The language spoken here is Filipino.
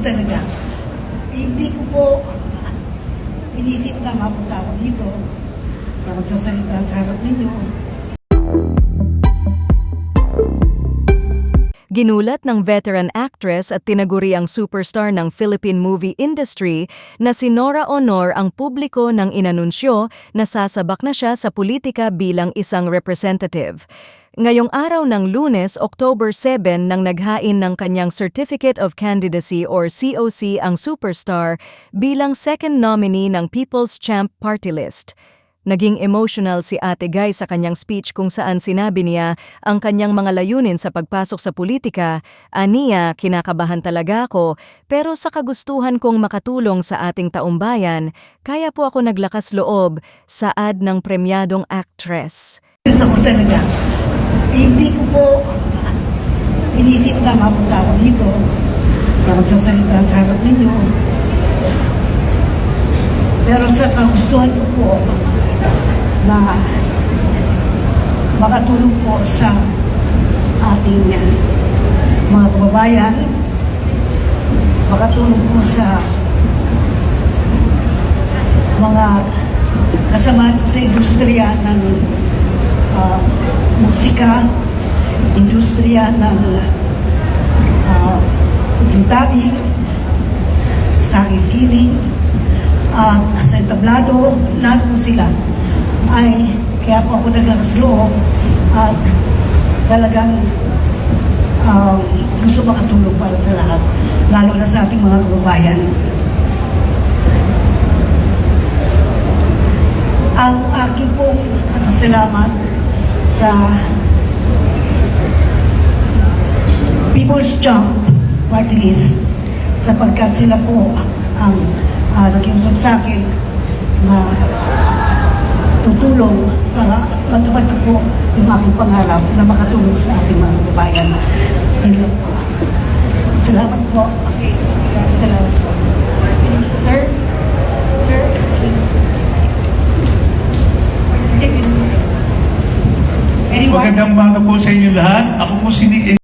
talaga. Hindi ko po inisip na mapunta ako dito para magsasalita sa harap ninyo. Ginulat ng veteran actress at tinaguriang superstar ng Philippine movie industry na si Nora Honor ang publiko ng inanunsyo na sasabak na siya sa politika bilang isang representative. Ngayong araw ng lunes, October 7, nang naghain ng kanyang Certificate of Candidacy or COC ang superstar bilang second nominee ng People's Champ Party List. Naging emotional si Ate Guy sa kanyang speech kung saan sinabi niya ang kanyang mga layunin sa pagpasok sa politika. Aniya, kinakabahan talaga ako, pero sa kagustuhan kong makatulong sa ating taumbayan, kaya po ako naglakas loob sa ad ng premyadong actress. Gusto ko talaga. Hindi ko po inisip na mapunta ako dito para magsasalita sa harap ninyo. Pero sa kagustuhan ko po na makatulong po sa ating mga kababayan, makatulong po sa mga kasama ko sa industriya ng ah, musika, industriya ng uh, dabi, sa isiling, at sa entablado, lahat po sila ay kaya po ako naglakas loob at talagang um, gusto makatulong para sa lahat, lalo na sa ating mga kababayan. ang aking pong pasasalamat sa People's Jump Party List sapagkat sila po ang uh, nakiusap sa akin na tutulong para matupad ko po yung aking pangarap na makatulong sa ating mga kababayan. Po. Salamat po. Salamat po. Sir? Sir? Anyone? Magandang umaga po sa inyo lahat. Ako po si Nick